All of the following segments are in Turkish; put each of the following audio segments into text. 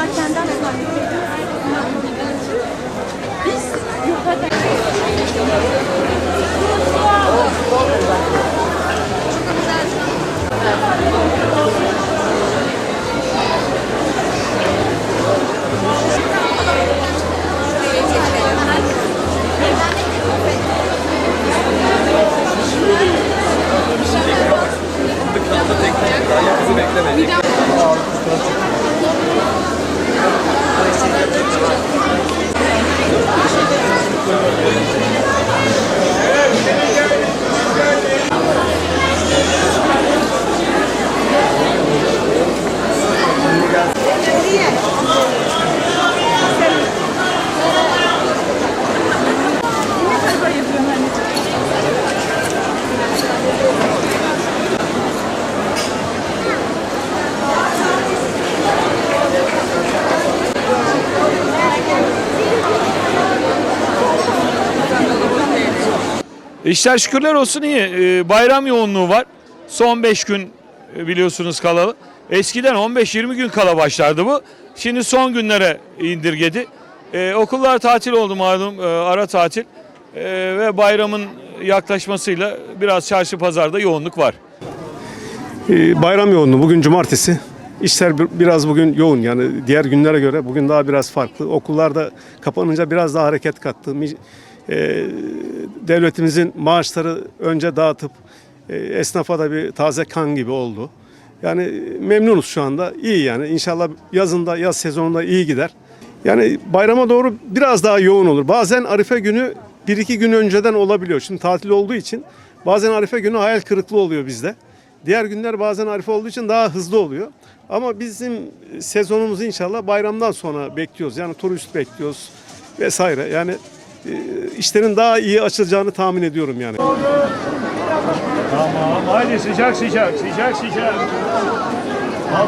好想当 İşler şükürler olsun iyi. Ee, bayram yoğunluğu var. Son 5 gün e, biliyorsunuz kalalı. Eskiden 15-20 gün kala başlardı bu. Şimdi son günlere indirgedi. Ee, okullar tatil oldu malum e, ara tatil. Ee, ve bayramın yaklaşmasıyla biraz çarşı pazarda yoğunluk var. Bayram yoğunluğu bugün cumartesi. İşler bir- biraz bugün yoğun yani diğer günlere göre bugün daha biraz farklı. Okullarda kapanınca biraz daha hareket kattı. E, devletimizin maaşları önce dağıtıp e, esnafa da bir taze kan gibi oldu. Yani memnunuz şu anda. İyi yani. İnşallah yazında, yaz sezonunda iyi gider. Yani bayrama doğru biraz daha yoğun olur. Bazen Arife günü bir iki gün önceden olabiliyor. Şimdi tatil olduğu için bazen Arife günü hayal kırıklığı oluyor bizde. Diğer günler bazen Arife olduğu için daha hızlı oluyor. Ama bizim sezonumuzu inşallah bayramdan sonra bekliyoruz. Yani turist bekliyoruz vesaire. Yani e, işlerin daha iyi açılacağını tahmin ediyorum yani. Tamam haydi sıcak sıcak sıcak sıcak. Al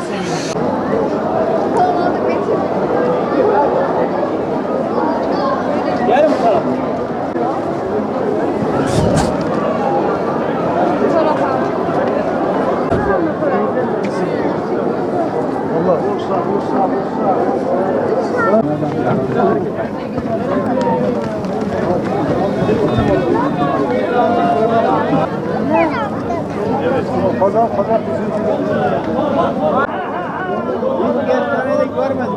Gel bu tarafa. Allah. Bursa, Bursa, Bursa. Pazar, pazar görmedik.